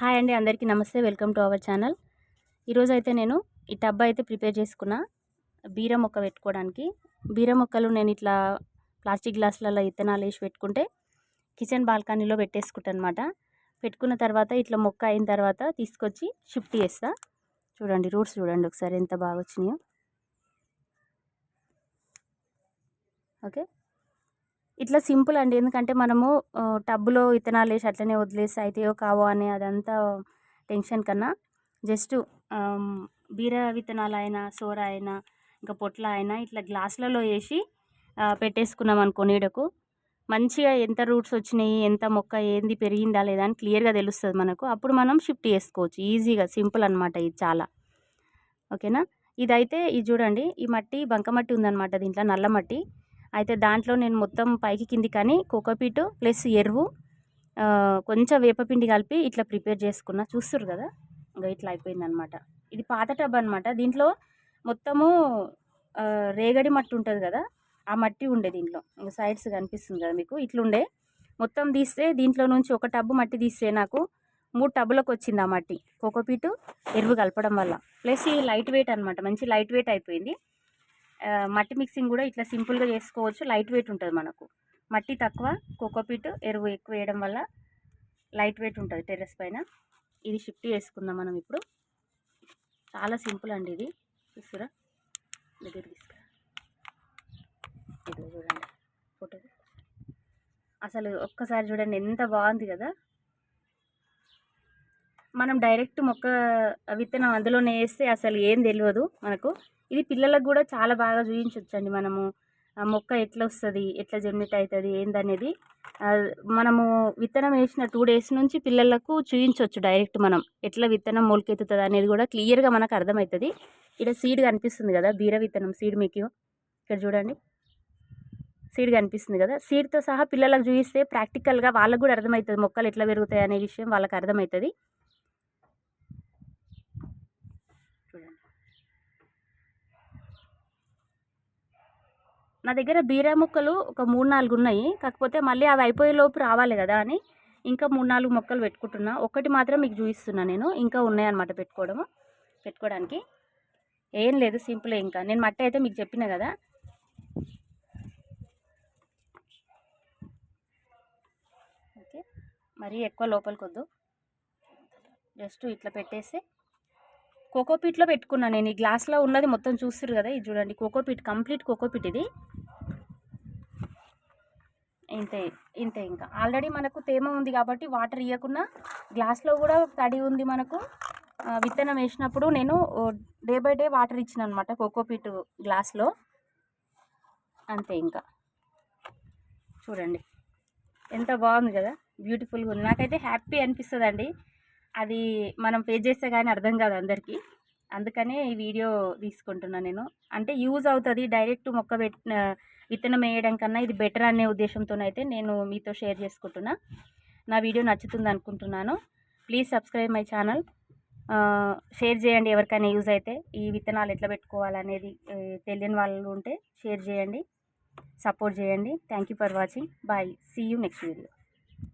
Hi అండి అందరికీ నమస్తే. Welcome to our channel. ఈరోజు అయితే నేను ఈ టబ్ అయితే ప్రిపేర్ చేసుకున్న. బీర మొక్క పెట్టుకోవడానికి. బీర మొక్కలు నేను ఇట్లా ప్లాస్టిక్ గ్లాసులలో ఇత్తనాలు వేసి పెట్టుకుంటే కిచెన్ బాల్కనీలో పెట్టేసుకుంటా అనమాట పెట్టుకున్న తర్వాత ఇట్లా మొక్క అయిన తర్వాత తీసుకొచ్చి షిఫ్ట్ చేస్తా. చూడండి రూట్స్ చూడండి ఒకసారి ఎంత బాగా వచ్చినాయో. ఓకే? ఇట్లా సింపుల్ అండి. ఎందుకంటే మనము టబ్బులో విత్తనాలు వేసి అట్లనే వదిలేసి అయితేయో కావో అని అదంతా టెన్షన్ కన్నా జస్ట్ బీర విత్తనాలు అయినా సోర అయినా ఇంకా పొట్ల అయినా ఇట్లా గ్లాసులలో వేసి పెట్టేసుకున్నాం అనుకో నీడకు. మంచిగా ఎంత రూట్స్ వచ్చినాయి ఎంత మొక్క ఏంది పెరిగిందా లేదా అని క్లియర్గా తెలుస్తుంది మనకు. అప్పుడు మనం షిఫ్ట్ చేసుకోవచ్చు. ఈజీగా సింపుల్ అనమాట ఇది చాలా. ఓకేనా? ఇదైతే ఇది చూడండి. ఈ మట్టి బంకమట్టి ఉందన్నమాట దీంట్లో నల్ల మట్టి. అయితే దాంట్లో నేను మొత్తం పైకి కింది కానీ కోకోపీటు ప్లస్ ఎరువు కొంచెం వేపపిండి కలిపి ఇట్లా ప్రిపేర్ చేసుకున్నా. చూస్తారు కదా? ఇంకా ఇట్లా అయిపోయింది అనమాట ఇది పాత టబ్ అనమాట దీంట్లో మొత్తము రేగడి మట్టి ఉంటుంది కదా? ఆ మట్టి ఉండే దీంట్లో. ఇంకా సైడ్స్ కనిపిస్తుంది కదా మీకు? ఇట్లుండే. మొత్తం తీస్తే దీంట్లో నుంచి ఒక టబ్బు మట్టి తీస్తే నాకు మూడు టబ్బులకు వచ్చింది ఆ మట్టి. కోకోపీటు ఎరువు కలపడం వల్ల. ప్లస్ ఈ లైట్ వెయిట్ అనమాట మంచి లైట్ వెయిట్ అయిపోయింది. మట్టి మిక్సింగ్ కూడా ఇట్లా సింపుల్గా చేసుకోవచ్చు. లైట్ వెయిట్ ఉంటుంది మనకు. మట్టి తక్కువ కోకోపీట్ ఎరువు ఎక్కువ వేయడం వల్ల లైట్ వెయిట్ ఉంటుంది టెర్రస్ పైన. ఇది షిఫ్ట్ చేసుకుందాం మనం ఇప్పుడు. చాలా సింపుల్ అండి ఇది. చూసారా దగ్గర తీసుకురా. ఇది చూడండి. ఫోటో అసలు ఒక్కసారి చూడండి ఎంత బాగుంది కదా. మనం డైరెక్ట్ మొక్క విత్తనం అందులోనే వేస్తే అసలు ఏం తెలియదు మనకు. ఇది పిల్లలకు కూడా చాలా బాగా చూపించవచ్చండి మనము. మొక్క ఎట్లా వస్తుంది ఎట్లా జర్మిట్ అవుతుంది ఏందనేది. మనము విత్తనం వేసిన టూ డేస్ నుంచి పిల్లలకు చూపించవచ్చు డైరెక్ట్ మనం ఎట్లా విత్తనం మొలకెత్తుతుంది అనేది కూడా క్లియర్గా మనకు అర్థమవుతుంది. ఇక్కడ సీడ్ కనిపిస్తుంది కదా బీర విత్తనం సీడ్ మీకు ఇక్కడ చూడండి. సీడ్ కనిపిస్తుంది కదా. సీడ్తో సహా పిల్లలకు చూపిస్తే ప్రాక్టికల్గా వాళ్ళకు కూడా అర్థమవుతుంది మొక్కలు ఎట్లా పెరుగుతాయి అనే విషయం వాళ్ళకి అర్థమవుతుంది. నా దగ్గర బీరా మొక్కలు ఒక మూడు నాలుగు ఉన్నాయి. కాకపోతే మళ్ళీ అవి అయిపోయే లోపు రావాలి కదా అని ఇంకా మూడు నాలుగు మొక్కలు పెట్టుకుంటున్నా. ఒకటి మాత్రం మీకు చూపిస్తున్నా నేను. ఇంకా ఉన్నాయన్నమాట పెట్టుకోవడము. పెట్టుకోవడానికి ఏం లేదు సింపుల్ ఇంకా. నేను మట్టి అయితే మీకు చెప్పిన కదా. ఓకే. మరీ ఎక్కువ లోపలికి వద్దు జస్ట్ ఇట్లా పెట్టేసి కోకోపీట్లో పెట్టుకున్నాను నేను. ఈ గ్లాస్లో ఉన్నది మొత్తం చూస్తారు కదా ఇది చూడండి. కోకోపీట్ కంప్లీట్ కోకోపీట్ ఇది. ఇంతే ఇంతే ఇంకా. ఆల్రెడీ మనకు తేమ ఉంది కాబట్టి వాటర్ ఇవ్వకుండా గ్లాస్లో కూడా తడి ఉంది మనకు. విత్తనం వేసినప్పుడు నేను డే బై డే వాటర్ ఇచ్చిన అనమాట కోకోపీట్ గ్లాస్లో. అంతే ఇంకా. చూడండి. ఎంత బాగుంది కదా. బ్యూటిఫుల్గా ఉంది. నాకైతే హ్యాపీ అనిపిస్తుంది అండి అది మనం ఫేస్ చేస్తే కానీ అర్థం కాదు అందరికీ. అందుకనే ఈ వీడియో తీసుకుంటున్నాను నేను. అంటే యూజ్ అవుతుంది డైరెక్ట్ మొక్క పెట్టిన విత్తనం వేయడం కన్నా ఇది బెటర్ అనే ఉద్దేశంతోనైతే నేను మీతో షేర్ చేసుకుంటున్నా. నా వీడియో నచ్చుతుంది అనుకుంటున్నాను. Please subscribe my channel share చేయండి ఎవరికైనా యూజ్ అయితే. ఈ విత్తనాలు ఎట్లా పెట్టుకోవాలనేది తెలియని వాళ్ళు ఉంటే షేర్ చేయండి. సపోర్ట్ చేయండి. Thank you for watching bye see you next video